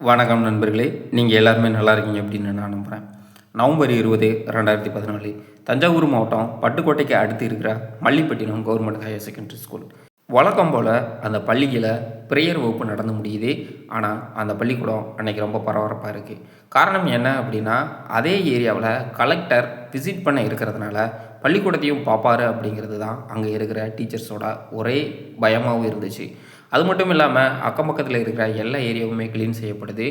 வணக்கம் நண்பர்களே. நீங்கள் எல்லாருமே நல்லா இருக்கீங்க அப்படின்னு நான் நம்புகிறேன் நவம்பர் இருபது ரெண்டாயிரத்தி பதினாலு தஞ்சாவூர் மாவட்டம் பட்டுக்கோட்டைக்கு அடுத்து இருக்கிற Mallipattinam government higher secondary school. வழக்கம் போல் அந்த பள்ளியில் ப்ரேயர் வகுப்பு நடந்து முடியுது. ஆனால் அந்த பள்ளிக்கூடம் அன்னைக்கு ரொம்ப பரபரப்பாக இருக்குது காரணம் என்ன அப்படின்னா அதே ஏரியாவில் கலெக்டர் விசிட் பண்ண இருக்கிறதுனால பள்ளிக்கூடத்தையும் பார்ப்பாரு அப்படிங்கிறது தான் அங்கே இருக்கிற டீச்சர்ஸோட ஒரே பயமாகவும் இருந்துச்சு. அது மட்டும் இல்லாமல் அக்கம் பக்கத்தில் இருக்கிற எல்லா ஏரியாவுமே க்ளீன் செய்யப்படுது.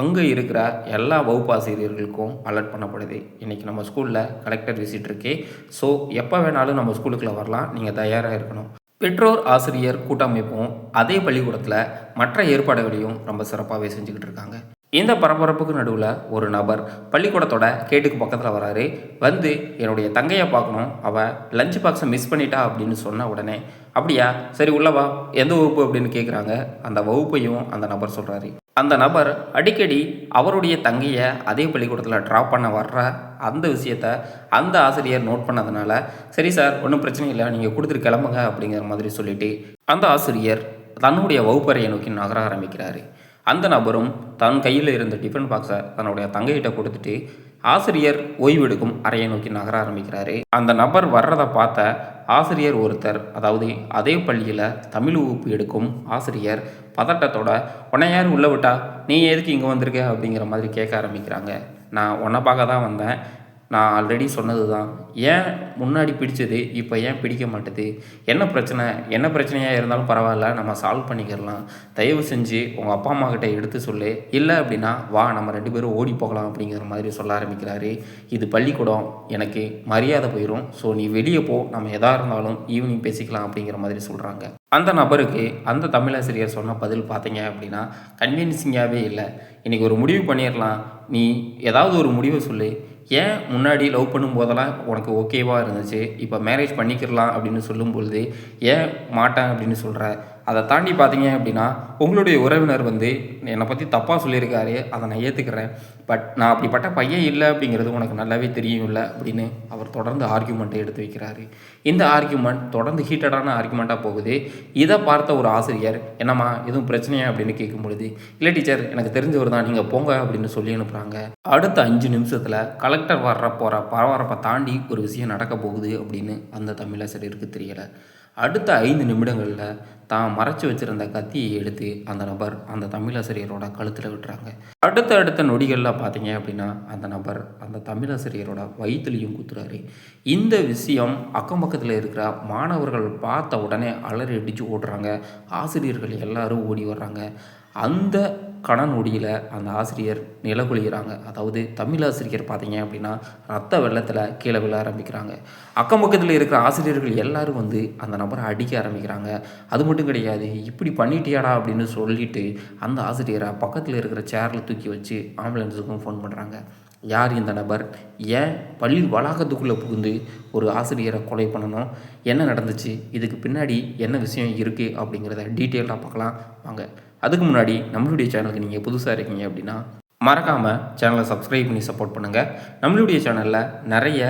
அங்கே இருக்கிற எல்லா வகுப்பாசிரியர்களுக்கும் அலர்ட் பண்ணப்படுது. இன்றைக்கி நம்ம ஸ்கூலில் கலெக்டர் விசிட் இருக்கு. ஸோ எப்போ வேணாலும் நம்ம ஸ்கூலுக்குள்ளே வரலாம். நீங்கள் தயாராக இருக்கணும். பெற்றோர் ஆசிரியர் கூட்டமைப்பும் அதே பள்ளிக்கூடத்தில் மற்ற ஏற்பாடுகளையும் ரொம்ப சிறப்பாகவே செஞ்சுக்கிட்டு இருக்காங்க. இந்த பரபரப்புக்கு நடுவில் ஒரு நபர் பள்ளிக்கூடத்தோட கேட்டுக்கு பக்கத்தில் வராரு. வந்து என்னுடைய தங்கையை பார்க்கணும். அவள் லஞ்ச் பாக்ஸை மிஸ் பண்ணிட்டா அப்படின்னு சொன்ன உடனே அப்படியா? சரி உள்ளவா எந்த வகுப்பு? அப்படின்னு கேட்குறாங்க அந்த வகுப்பையும் அந்த நபர் சொல்கிறாரு அந்த நபர் அடிக்கடி அவருடைய தங்கையை அதே பள்ளிக்கூடத்தில் ட்ராப் பண்ண வர்ற அந்த விஷயத்த அந்த ஆசிரியர் நோட் பண்ணதுனால சரி சார் ஒன்றும் பிரச்சனை இல்லை. நீங்கள் கொடுத்துட்டு கிளம்புங்க அப்படிங்கிற மாதிரி சொல்லிட்டு அந்த ஆசிரியர் தன்னுடைய வகுப்பறையை நோக்கி நகர ஆரம்பிக்கிறாரு. அந்த நபரும் தன் கையில் இருந்த டிஃபன் பாக்ஸை தன்னுடைய தங்கையிட்ட கொடுத்துட்டு ஆசிரியர் ஓய்வெடுக்கும் அறையை நோக்கி நகர ஆரம்பிக்கிறாரு. அந்த நபர் வர்றதை பார்த்த ஆசிரியர் ஒருத்தர் அதாவது அதே பள்ளியில் தமிழ் வகுப்பு எடுக்கும் ஆசிரியர் பதட்டத்தோட உன்னை யார் உள்ள விட்டா? நீ எதுக்கு இங்கே வந்திருக்க? அப்படிங்கிற மாதிரி கேட்க ஆரம்பிக்கிறாங்க. நான் உன்னை பார்க்க தான் வந்தேன். நான் ஆல்ரெடி சொன்னது தான் ஏன் முன்னாடி பிடிச்சது இப்போ ஏன் பிடிக்க மாட்டுது? என்ன பிரச்சனை? என்ன பிரச்சனையாக இருந்தாலும் பரவாயில்ல நம்ம சால்வ் பண்ணிக்கிறலாம். தயவு செஞ்சு உங்கள் அப்பா அம்மா கிட்ட எடுத்து சொல்லு. இல்லை அப்படின்னா வா நம்ம ரெண்டு பேரும் ஓடி போகலாம் அப்படிங்கிற மாதிரி சொல்ல ஆரம்பிக்கிறாரு. இது பள்ளிக்கூடம். எனக்கு மரியாதை போயிடும் ஸோ நீ வெளியே போ. நம்ம எதா இருந்தாலும் ஈவினிங் பேசிக்கலாம் அப்படிங்கிற மாதிரி சொல்கிறாங்க அந்த நபருக்கு அந்த தமிழாசிரியர் சொன்ன பதில் பார்த்தீங்க அப்படின்னா கன்வீன்சிங்காகவே இல்லை. இன்றைக்கி ஒரு முடிவு பண்ணிடலாம் நீ ஏதாவது ஒரு முடிவை சொல்லு. ஏன் முன்னாடி லவ் பண்ணும் போதெல்லாம் உனக்கு ஓகேவாக இருந்துச்சு? இப்போ மேரேஜ் பண்ணிக்கிறலாம் அப்படின்னு சொல்லும் பொழுது ஏன் மாட்டேன் அப்படின்னு சொல்கிற அதை தாண்டி பார்த்தீங்க அப்படின்னா உங்களுடைய உறவினர் வந்து என்னை பற்றி தப்பாக சொல்லியிருக்காரு அதை நான் ஏற்றுக்கிறேன் பட் நான் அப்படிப்பட்ட பையன் இல்லை அப்படிங்கிறது உனக்கு நல்லாவே தெரியும் இல்லை அப்படின்னு அவர் தொடர்ந்து ஆர்கியூமெண்ட்டை எடுத்து வைக்கிறாரு. இந்த ஆர்கியூமெண்ட் தொடர்ந்து ஹீட்டடான ஆர்கியூமெண்ட்டாக போகுது. இதை பார்த்த ஒரு ஆசிரியர் என்னம்மா எதுவும் பிரச்சனையா அப்படின்னு கேட்கும் பொழுது இல்லை டீச்சர் எனக்கு தெரிஞ்சவர் தான் நீங்கள் போங்க அப்படின்னு சொல்லி அனுப்புகிறாங்க அடுத்த அஞ்சு நிமிஷத்தில் கலெக்டர் வர்ற போகிற பரபரப்பை தாண்டி ஒரு விஷயம் நடக்க போகுது அப்படின்னு அந்த தமிழாசிரியருக்கு தெரியலை. அடுத்த ஐந்து நிமிடங்களில் தான் மறைச்சி வச்சிருந்த கத்தியை எடுத்து அந்த நபர் அந்த தமிழாசிரியரோட கழுத்தில் விட்டுறாங்க. அடுத்த அடுத்த நொடிகளில் பார்த்தீங்க அப்படின்னா அந்த நபர் அந்த தமிழாசிரியரோட வயிற்றுலையும் குத்துறாரு. இந்த விஷயம் அக்கம் பக்கத்தில் இருக்கிற மாணவர்கள் பார்த்த உடனே அலறி அடித்து ஓடுறாங்க. ஆசிரியர்கள் எல்லாரும் ஓடி வர்றாங்க. அந்த கண நொடியில் அந்த ஆசிரியர் நிலகுலிகிறாங்க அதாவது தமிழ் ஆசிரியர் பார்த்தீங்க அப்படின்னா ரத்த வெள்ளத்தில் கீழே விழ ஆரம்பிக்கிறாங்க. அக்கம் பக்கத்தில் இருக்கிற ஆசிரியர்கள் எல்லாரும் வந்து அந்த நபரை அடிக்க ஆரம்பிக்கிறாங்க. அது மட்டும் கிடையாது இப்படி பண்ணிட்டியாடா அப்படின்னு சொல்லிட்டு அந்த ஆசிரியரை பக்கத்தில் இருக்கிற சேரில் தூக்கி வச்சு ஆம்புலன்ஸுக்கும் ஃபோன் பண்ணுறாங்க யார் இந்த நபர்? ஏன் பள்ளி வளாகத்துக்குள்ளே புகுந்து ஒரு ஆசிரியரை கொலை பண்ணணும்? என்ன நடந்துச்சு? இதுக்கு பின்னாடி என்ன விஷயம் இருக்குது அப்படிங்கிறத டீட்டெயிலாக பார்க்கலாம். வாங்க. அதுக்கு முன்னாடி நம்மளுடைய சேனலுக்கு நீங்கள் புதுசாக இருக்கீங்க அப்படின்னா மறக்காமல் சேனலை சப்ஸ்கிரைப் பண்ணி சப்போர்ட் பண்ணுங்கள் நம்மளுடைய சேனலில் நிறைய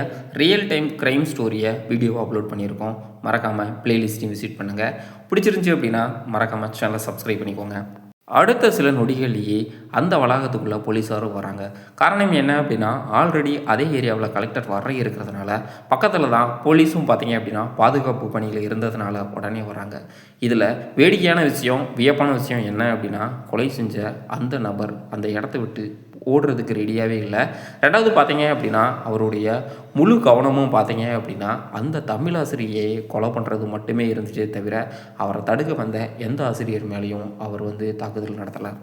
ரியல் டைம் க்ரைம் ஸ்டோரியை வீடியோவை அப்லோட் பண்ணியிருக்கோம். மறக்காமல் ப்ளேலிஸ்ட்டையும் விசிட் பண்ணுங்கள் பிடிச்சிருந்துச்சி அப்படின்னா மறக்காமல் சேனலை சப்ஸ்கிரைப் பண்ணிக்கோங்க. அடுத்த சில நொடிகள்லேயே அந்த வளாகத்துக்குள்ளே போலீஸாரும் வராங்க. காரணம் என்ன அப்படின்னா ஆல்ரெடி அதே ஏரியாவில் கலெக்டர் வர இருக்கிறதுனால பக்கத்தில் தான் போலீஸும் பார்த்தீங்க அப்படின்னா பாதுகாப்பு பணியில் இருந்ததுனால உடனே வராங்க. இதில் வேடிக்கையான விஷயம் வியப்பான விஷயம் என்ன அப்படின்னா கொலை செஞ்ச அந்த நபர் அந்த இடத்த விட்டு ஓடுறதுக்கு ரெடியாகவே இல்லை. ரெண்டாவது பார்த்தீங்க அப்படின்னா அவருடைய முழு கவனமும் பார்த்தீங்க அப்படின்னா அந்த தமிழாசிரியையை கொலை பண்ணுறது மட்டுமே இருந்துச்சே தவிர அவரை தடுக்க வந்த எந்த ஆசிரியர் மேலேயும் அவர் வந்து தாக்குதல் நடத்தலை.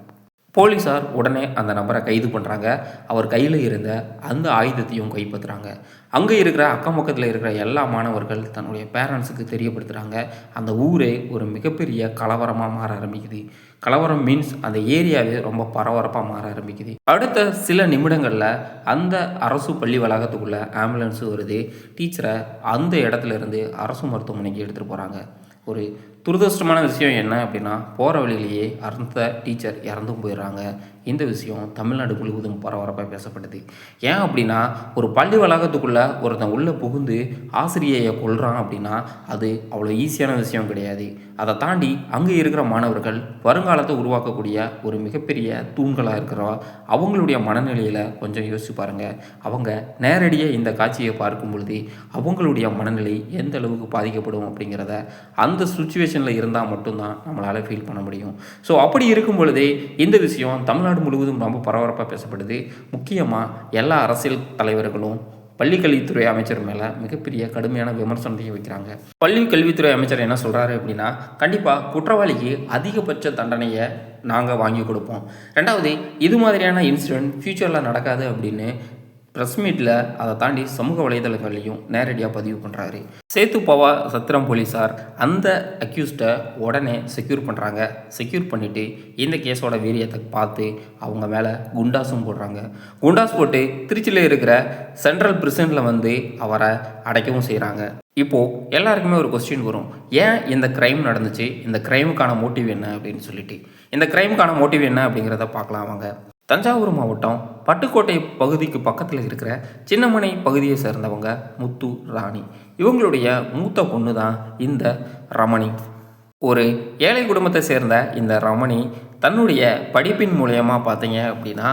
போலீஸார் உடனே அந்த நபரை கைது பண்ணுறாங்க அவர் கையில் இருந்த அந்த ஆயுதத்தையும் கைப்பற்றுறாங்க. அங்கே இருக்கிற அக்கம் பக்கத்தில் இருக்கிற எல்லா மாணவர்கள் தன்னுடைய பேரண்ட்ஸுக்கு தெரியப்படுத்துகிறாங்க அந்த ஊரே ஒரு மிகப்பெரிய கலவரமாக மாற ஆரம்பிக்குது. கலவரம் மீன்ஸ் அந்த ஏரியாவே ரொம்ப பரபரப்பாக மாற ஆரம்பிக்குது. அடுத்த சில நிமிடங்களில் அந்த அரசு பள்ளி வளாகத்துக்குள்ளே ஆம்புலன்ஸு வருது. டீச்சரை அந்த இடத்துல இருந்து அரசு மருத்துவமனைக்கு எடுத்துகிட்டு போகிறாங்க ஒரு துரதிருஷ்டமான விஷயம் என்ன அப்படின்னா போகிற வழியிலேயே அந்த டீச்சர் இறந்தும் போயிடுறாங்க. இந்த விஷயம் தமிழ்நாடு முழுவதும் பரபரப்பாக பேசப்பட்டது. ஏன் அப்படின்னா ஒரு பள்ளி வளாகத்துக்குள்ளே ஒருத்தன் உள்ளே புகுந்து ஆசிரியையை கொள்கிறான் அப்படின்னா அது அவ்வளோ ஈஸியான விஷயம் கிடையாது. அதை தாண்டி அங்கே இருக்கிற மாணவர்கள் வருங்காலத்தை உருவாக்கக்கூடிய ஒரு மிகப்பெரிய தூண்களாக இருக்கிறோம் அவங்களுடைய மனநிலையில் கொஞ்சம் யோசிச்சு பாருங்கள் அவங்க நேரடியாக இந்த காட்சியை பார்க்கும் பொழுது அவங்களுடைய மனநிலை எந்த அளவுக்கு பாதிக்கப்படும் அப்படிங்கிறத அந்த சுச்சுவேஷனில் இருந்தால் மட்டும்தான் நம்மளால் ஃபீல் பண்ண முடியும். ஸோ அப்படி இருக்கும் பொழுதே இந்த விஷயம் தமிழ்நாடு முழுவதும் ரொம்ப பரபரப்பாக பேசப்படுது. முக்கியமாக எல்லா அரசியல் தலைவர்களும் பள்ளி கல்வித்துறை அமைச்சர் மேலே மிகப்பெரிய கடுமையான விமர்சனத்தையும் வைக்கிறாங்க. பள்ளி கல்வித்துறை அமைச்சர் என்ன சொல்கிறாரு அப்படின்னா கண்டிப்பாக குற்றவாளிக்கு அதிகபட்ச தண்டனையை நாங்கள் வாங்கி கொடுப்போம். ரெண்டாவது இது மாதிரியான இன்சிடென்ட் ஃப்யூச்சரில் நடக்காது அப்படின்னு ப்ரெஸ் மீட்டில் அதை தாண்டி சமூக வலைதளங்கள்லையும் நேரடியாக பதிவு பண்ணுறாரு சேத்துப்பவா சத்திரம் போலீஸார் அந்த அக்யூஸ்டை உடனே செக்யூர் பண்ணுறாங்க செக்யூர் பண்ணிவிட்டு இந்த கேஸோட வீரியத்தை பார்த்து அவங்க மேலே குண்டாஸும் போடுறாங்க. குண்டாஸ் போட்டு திருச்சியில் இருக்கிற சென்ட்ரல் பிரிசனில் வந்து அவரை அடைக்கவும் செய்கிறாங்க இப்போது எல்லாருக்குமே ஒரு கொஸ்டின் வரும். ஏன் இந்த க்ரைம் நடந்துச்சு? இந்த க்ரைமுக்கான மோட்டிவ் என்ன அப்படின்னு சொல்லிட்டு. இந்த க்ரைமுக்கான மோட்டிவ் என்ன அப்படிங்கிறத பார்க்கலாம் அவங்க தஞ்சாவூர் மாவட்டம் பட்டுக்கோட்டை பகுதிக்கு பக்கத்தில் இருக்கிற சின்னமனை பகுதியை சேர்ந்தவங்க முத்து ராணி. இவங்களுடைய மூத்த பொண்ணு தான் இந்த ரமணி. ஒரு ஏழை குடும்பத்தை சேர்ந்த இந்த ரமணி தன்னுடைய படிப்பின் மூலயமா பார்த்தீங்க அப்படின்னா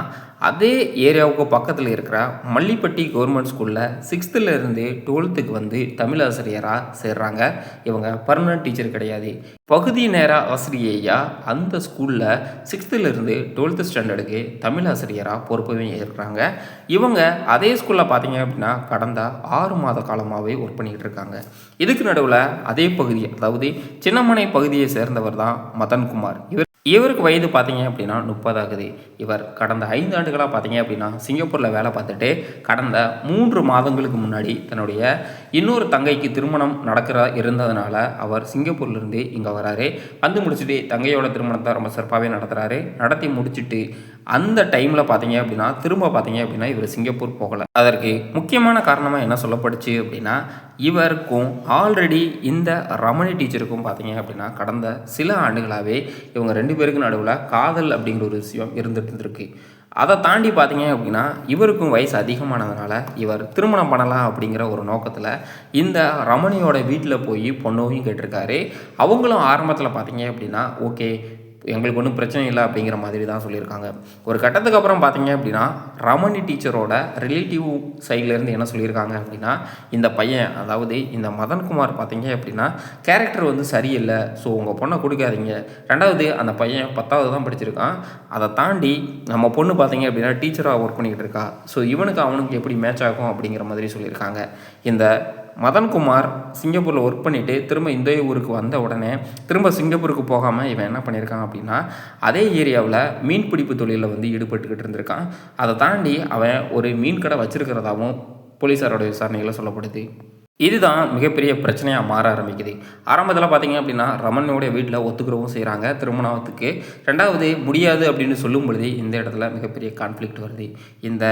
அதே ஏரியாவுக்கு பக்கத்தில் இருக்கிற மல்லிப்பட்டி கவர்மெண்ட் ஸ்கூலில் சிக்ஸ்த்துலேருந்து டுவெல்த்துக்கு வந்து தமிழ் ஆசிரியராக சேர்றாங்க. இவங்க பர்மனன்ட் டீச்சர் கிடையாது. பகுதி நேர ஆசிரியையாக அந்த ஸ்கூலில் சிக்ஸ்த்துலேருந்து டுவெல்த்து ஸ்டாண்டர்டுக்கு தமிழ் ஆசிரியராக பொறுப்பையும் இருக்கிறாங்க இவங்க அதே ஸ்கூலில் பார்த்தீங்க அப்படின்னா கடந்த ஆறு மாத காலமாகவே ஒர்க் பண்ணிக்கிட்டு இருக்காங்க. இதுக்கு நடுவில் அதே பகுதி அதாவது சின்னமனை பகுதியை சேர்ந்தவர் தான் மதன்குமார். இவர் இவருக்கு வயது பார்த்தீங்க அப்படின்னா முப்பதாகுது இவர் கடந்த ஐந்து ஆண்டுகளாக பார்த்தீங்க அப்படின்னா சிங்கப்பூரில் வேலை பார்த்துட்டு கடந்த மூன்று மாதங்களுக்கு முன்னாடி தன்னுடைய இன்னொரு தங்கைக்கு திருமணம் நடக்கிற இருந்ததுனால அவர் சிங்கப்பூர்லேருந்து இங்கே வராரு. வந்து முடிச்சுட்டு தங்கையோட திருமணத்தை ரொம்ப சிறப்பாகவே நடத்துகிறாரு நடத்தி முடிச்சுட்டு அந்த டைமில் பார்த்தீங்க அப்படின்னா திரும்ப பார்த்தீங்க அப்படின்னா இவர் சிங்கப்பூர் போகலை. அதற்கு முக்கியமான காரணமாக என்ன சொல்லப்படுச்சு அப்படின்னா இவருக்கும் ஆல்ரெடி இந்த ரமணி டீச்சருக்கும் பார்த்தீங்க அப்படின்னா கடந்த சில ஆண்டுகளாகவே இவங்க ரெண்டு பேருக்கு நடுவில் காதல் அப்படிங்கிற ஒரு விஷயம் இருந்துட்டு இருந்திருக்கு. அதை தாண்டி பார்த்தீங்க அப்படின்னா இவருக்கும் வயசு அதிகமானதுனால இவர் திருமணம் பண்ணலாம் அப்படிங்கிற ஒரு நோக்கத்தில் இந்த ரமணியோட வீட்டில் போய் பொண்ணையும் கேட்டிருக்காரு. அவங்களும் ஆரம்பத்தில் பார்த்தீங்க அப்படின்னா ஓகே எங்களுக்கு ஒன்றும் பிரச்சனை இல்லை அப்படிங்கிற மாதிரி தான் சொல்லியிருக்காங்க. ஒரு கட்டத்துக்கு அப்புறம் பார்த்தீங்க அப்படின்னா ரமணி டீச்சரோட ரிலேட்டிவ் சைட்லேருந்து என்ன சொல்லியிருக்காங்க அப்படின்னா இந்த பையன் அதாவது இந்த மதன்குமார் பார்த்தீங்க அப்படின்னா கேரக்டர் வந்து சரியில்லை. ஸோ உங்கள் பொண்ணை கொடுக்காதீங்க. ரெண்டாவது அந்த பையன் பத்தாவது தான் படிச்சிருக்கான். அதை தாண்டி நம்ம பொண்ணு பார்த்தீங்க அப்படின்னா டீச்சராக ஒர்க் பண்ணிக்கிட்டு இருக்கா. ஸோ இவனுக்கு அவனுக்கு எப்படி மேட்ச் ஆகும் அப்படிங்கிற மாதிரி சொல்லியிருக்காங்க. இந்த மதன்குமார் சிங்கப்பூரில் ஒர்க் பண்ணிவிட்டு திரும்ப இந்த ஊருக்கு வந்த உடனே திரும்ப சிங்கப்பூருக்கு போகாமல் இவன் என்ன பண்ணியிருக்கான் அப்படின்னா அதே ஏரியாவில் மீன் பிடிப்பு தொழிலில் வந்து ஈடுபட்டுக்கிட்டு இருந்திருக்கான். அதை தாண்டி அவன் ஒரு மீன் கடை வச்சுருக்கிறதாகவும் போலீஸாரோட விசாரணைகளை சொல்லப்படுது. இதுதான் மிகப்பெரிய பிரச்சனையாக மாற ஆரம்பிக்குது. ஆரம்பத்தில் பார்த்தீங்க அப்படின்னா ரமணியோடைய வீட்டில் ஒத்துக்கிறவும் செய்கிறாங்க திருமணத்துக்கு. ரெண்டாவது முடியாது அப்படின்னு சொல்லும் பொழுது இந்த இடத்துல மிகப்பெரிய கான்ஃப்ளிக்ட் வருது. இந்த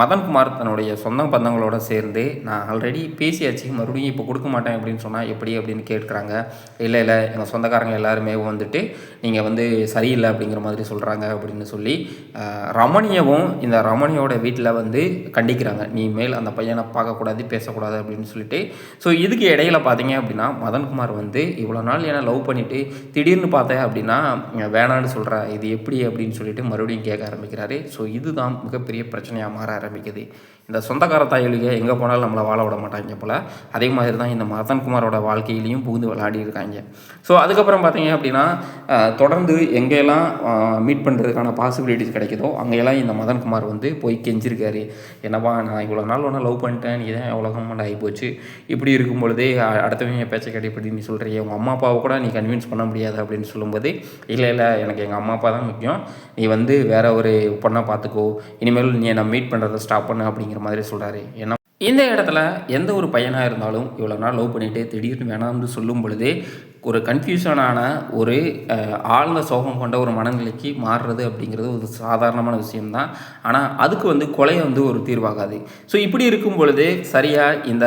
மதன்குமார் தன்னுடைய சொந்த பந்தங்களோட சேர்ந்து நான் ஆல்ரெடி பேசியாச்சு மறுபடியும் இப்போ கொடுக்க மாட்டேன் அப்படின்னு சொன்னால் எப்படி? அப்படின்னு கேட்குறாங்க. இல்லை இல்லை எங்கள் சொந்தக்காரங்க எல்லாருமே வந்துட்டு நீங்கள் வந்து சரியில்லை அப்படிங்கிற மாதிரி சொல்கிறாங்க அப்படின்னு சொல்லி ரமணியவும் இந்த ரமணியோட வீட்டில் வந்து கண்டிக்கிறாங்க. நீ மேல் அந்த பையனை பார்க்கக்கூடாது பேசக்கூடாது அப்படின்னு சொல்லிட்டு ஸோ இதுக்கு இடையில பார்த்தீங்க அப்படின்னா மதன்குமார் வந்து இவ்வளோ நாள் என்ன லவ் பண்ணிவிட்டு திடீர்னு பார்த்தேன் அப்படின்னா வேணான்னு சொல்கிறா இது எப்படி அப்படின்னு சொல்லிட்டு மறுபடியும் கேட்க ஆரம்பிக்கிறாரு. ஸோ இதுதான் மிகப்பெரிய பிரச்சனையாக மாற ஆரம்பிக்குது. இந்த சொந்தக்கார தாயலிக எங்கே போனாலும் நம்மளை வாழ விட மாட்டாங்க போல். அதே மாதிரி தான் இந்த மதன்குமாரோட வாழ்க்கையிலையும் புகுந்து விளையாடி இருக்காங்க. ஸோ அதுக்கப்புறம் பார்த்தீங்க அப்படின்னா தொடர்ந்து எங்கெல்லாம் மீட் பண்ணுறதுக்கான பாசிபிலிட்டிஸ் கிடைக்குதோ அங்கெல்லாம் இந்த மதன்குமார் வந்து போய் கெஞ்சிருக்காரு. என்னப்பா நான் இவ்வளோ நாள் ஒன்றா லவ் பண்ணிட்டேன் நீ தான் உலகம் ஆகி போச்சு. இப்படி இருக்கும் பொழுதே அடுத்தவங்க பேச்சை கேட்டு இப்படி நீ சொல்கிறீ உங்கள் அம்மா அப்பாவை கூட நீ கன்வின்ஸ் பண்ண முடியாது அப்படின்னு சொல்லும்போது இல்லை இல்லை எனக்கு எங்கள் அம்மா அப்பா தான் முக்கியம். நீ வந்து வேற ஒரு பொண்ணை பார்த்துக்கோ. இனிமேல் நீ என்னை மீட் பண்ணுறதை ஸ்டாப் பண்ணு அப்படிங்கிற மாதிரி சொல்கிறாரு ஏன்னா இந்த இடத்துல எந்த ஒரு பையனாக இருந்தாலும் இவ்வளோ நாள் லவ் பண்ணிகிட்டே திடீர்னு வேணாம்னு சொல்லும் பொழுது ஒரு கன்ஃபியூஷனான ஒரு ஆழ்ந்த சோகம் கொண்ட ஒரு மனநிலைக்கு மாறுறது அப்படிங்கிறது ஒரு சாதாரணமான விஷயம்தான். ஆனால் அதுக்கு வந்து கொலை வந்து ஒரு தீர்வாகாது. ஸோ இப்படி இருக்கும் பொழுது சரியாக இந்த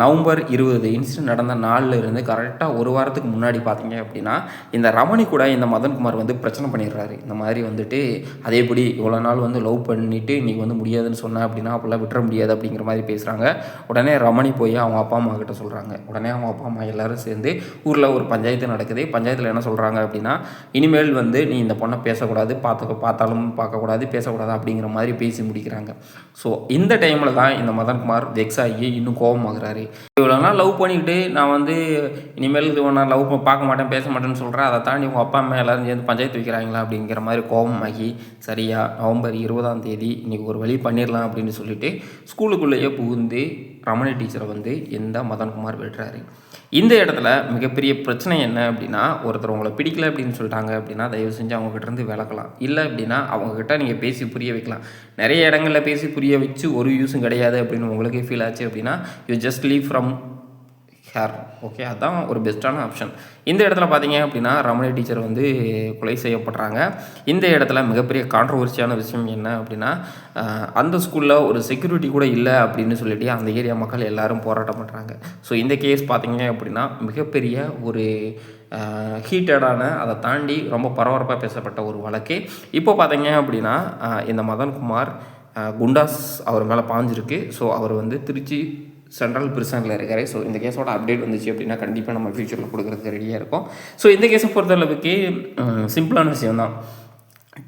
நவம்பர் இருபது இன்சிடென்ட் நடந்த நாளில் இருந்து கரெக்டாக ஒரு வாரத்துக்கு முன்னாடி பார்த்தீங்க அப்படின்னா இந்த ரமணி கூட இந்த மதன்குமார் வந்து பிரச்சனை பண்ணிடுறாரு. இந்த மாதிரி வந்துட்டு அதேபடி இவ்வளோ நாள் வந்து லவ் பண்ணிட்டு இன்றைக்கி வந்து முடியாதுன்னு சொன்னேன் அப்படின்னா அப்போல்லாம் விட்டுற முடியாது அப்படிங்கிற மாதிரி பேசுகிறாங்க உடனே ரமணி போய் அவங்க அப்பா அம்மா கிட்ட சொல்கிறாங்க உடனே அவங்க அப்பா அம்மா எல்லோரும் சேர்ந்து ஊரில் ஒரு பஞ்சாயத்து நடக்குது. பஞ்சாயத்தில் என்ன சொல்கிறாங்க அப்படின்னா இனிமேல் வந்து நீ இந்த பொண்ணை பேசக்கூடாது பார்த்து பார்த்தாலும் பார்க்கக்கூடாது பேசக்கூடாது அப்படிங்கிற மாதிரி பேசி முடிக்கிறாங்க. ஸோ இந்த டைமில் தான் இந்த மதன்குமார் வெக்ஸ் ஆகி இன்னும் கோபமாகறாரு இவ்வளோ நாள் லவ் பண்ணிக்கிட்டு நான் வந்து இனிமேல் இது நான் லவ் பார்க்க மாட்டேன் பேச மாட்டேன்னு சொல்கிறேன் அதை தாண்டி உங்கள் அப்பா அம்மா எல்லாரும் சேர்ந்து பஞ்சாயத்து வைக்கிறாங்களா அப்படிங்கிற மாதிரி கோபமாகி சரியா நவம்பர் இருபதாம் தேதி இன்றைக்கி ஒரு வழி பண்ணிடலாம் அப்படின்னு சொல்லிட்டு ஸ்கூலுக்குள்ளேயே புகுந்து ரமணி டீச்சரை வந்து இந்த மதன்குமார் விடுறாரு இந்த இடத்துல மிகப்பெரிய பிரச்சனை என்ன அப்படின்னா ஒருத்தர் உங்களை பிடிக்கல அப்படின்னு சொல்லிட்டாங்க அப்படின்னா தயவு செஞ்சு அவங்ககிட்டருந்து விளக்கலாம் இல்லை அப்படின்னா அவங்கக்கிட்ட நீங்கள் பேசி புரிய வைக்கலாம். நிறைய இடங்களில் பேசி புரிய வச்சு ஒரு யூஸும் கிடையாது அப்படின்னு உங்களுக்கே ஃபீல் ஆச்சு அப்படின்னா you just leave from here okay அதுதான் ஒரு பெஸ்ட்டான ஆப்ஷன் இந்த இடத்துல பார்த்தீங்க அப்படின்னா ரமணி டீச்சர் வந்து கொலை செய்யப்படுறாங்க. இந்த இடத்துல மிகப்பெரிய கான்ட்ரவர்சியான விஷயம் என்ன அப்படின்னா அந்த ஸ்கூலில் ஒரு செக்யூரிட்டி கூட இல்லை அப்படின்னு சொல்லிட்டு அந்த ஏரியா மக்கள் எல்லாரும் போராட்டம் பண்ணுறாங்க ஸோ இந்த கேஸ் பார்த்தீங்க அப்படின்னா மிகப்பெரிய ஒரு ஹீட்டடான அதை தாண்டி ரொம்ப பரபரப்பாக பேசப்பட்ட ஒரு வழக்கு. இப்போ பார்த்தீங்க அப்படின்னா இந்த மதன்குமார் குண்டாஸ் அவர் மேலே பாஞ்சிருக்கு. ஸோ அவர் வந்து திருச்சி சென்ட்ரல் பிரிசனில் இருக்காரு. ஸோ இந்த கேஸோட அப்டேட் வந்துச்சு அப்படின்னா கண்டிப்பாக நம்ம ஃபியூச்சரில் கொடுக்குறதுக்கு ரெடியாக இருக்கும். ஸோ இந்த கேஸை பொறுத்தளவுக்கு சிம்பிளான விஷயம் தான்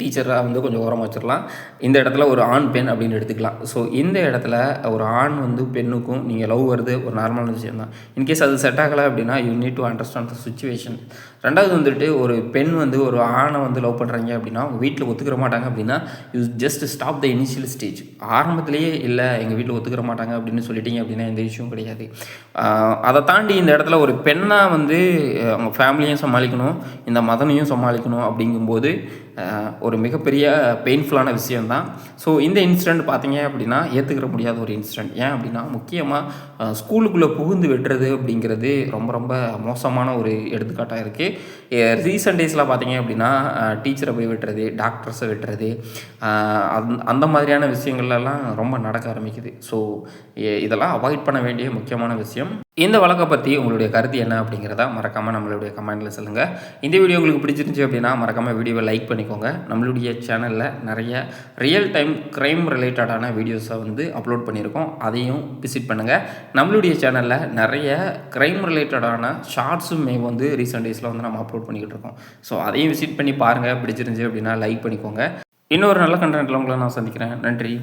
டீச்சராக வந்து கொஞ்சம் ஓரமாக வச்சிடலாம் இந்த இடத்துல ஒரு ஆண் பெண் அப்படின்னு எடுத்துக்கலாம். ஸோ இந்த இடத்துல ஒரு ஆண் வந்து பெண்ணுக்கும் நீங்கள் லவ் வருது ஒரு நார்மலான விஷயம் தான். இன்கேஸ் அது செட் ஆகலை அப்படின்னா you need to understand the situation ரெண்டாவது வந்துட்டு ஒரு பெண் வந்து ஒரு ஆணை வந்து லவ் பண்ணுறாங்க அப்படின்னா அவங்க வீட்டில் ஒத்துக்கிற மாட்டாங்க அப்படின்னா you just stop the initial stage ஆரம்பத்திலேயே இல்லை எங்கள் வீட்டில் ஒத்துக்கிற மாட்டாங்க அப்படின்னு சொல்லிட்டீங்க அப்படின்னா எந்த இஷ்யூவும் கிடையாது. அதை தாண்டி இந்த இடத்துல ஒரு பெண்ணாக வந்து அவங்க ஃபேமிலியும் சமாளிக்கணும் இந்த மதனையும் சமாளிக்கணும் அப்படிங்கும்போது ஒரு மிகப்பெரிய பெயின்ஃபுல்லான விஷயந்தான் ஸோ இந்த இன்சிடெண்ட் பார்த்தீங்க அப்படின்னா ஏற்றுக்கிற முடியாத ஒரு இன்சிடெண்ட் ஏன் அப்படின்னா முக்கியமாக ஸ்கூலுக்குள்ளே புகுந்து வெட்டுறது அப்படிங்கிறது ரொம்ப ரொம்ப மோசமான ஒரு எடுத்துக்காட்டாக இருக்குது ரீசெண்ட் டேஸில் பார்த்தீங்க அப்படின்னா டீச்சரை போய் வெட்டுறது டாக்டர்ஸை வெட்டுறது அந் அந்த- அந்த மாதிரியான விஷயங்கள்லாம் ரொம்ப நடக்க ஆரம்பிக்குது. ஸோ இதெல்லாம் அவாய்ட் பண்ண வேண்டிய முக்கியமான விஷயம். இந்த வழக்கை பற்றி உங்களுடைய கருத்து என்ன அப்படிங்கிறத மறக்காமல் நம்மளுடைய கமெண்டில் சொல்லுங்கள் இந்த வீடியோ உங்களுக்கு பிடிச்சிருந்துச்சி அப்படின்னா மறக்காமல் வீடியோவை லைக் பண்ணிக்கோங்க. நம்மளுடைய சேனலில் நிறைய ரியல் டைம் க்ரைம் ரிலேட்டடான வீடியோஸை வந்து அப்லோட் பண்ணியிருக்கோம். அதையும் விசிட் பண்ணுங்கள் நம்மளுடைய சேனலில் நிறைய க்ரைம் ரிலேட்டடான ஷார்ட்ஸுமே வந்து ரீசெண்ட் டேஸில் வந்து நம்ம அப்லோட் பண்ணிக்கிட்டு இருக்கோம். ஸோ அதையும் விசிட் பண்ணி பாருங்கள் பிடிச்சிருந்துச்சி அப்படின்னா லைக் பண்ணிக்கோங்க. இன்னொரு நல்ல கண்டென்ட்டில் உங்களை நான் சந்திக்கிறேன். நன்றி.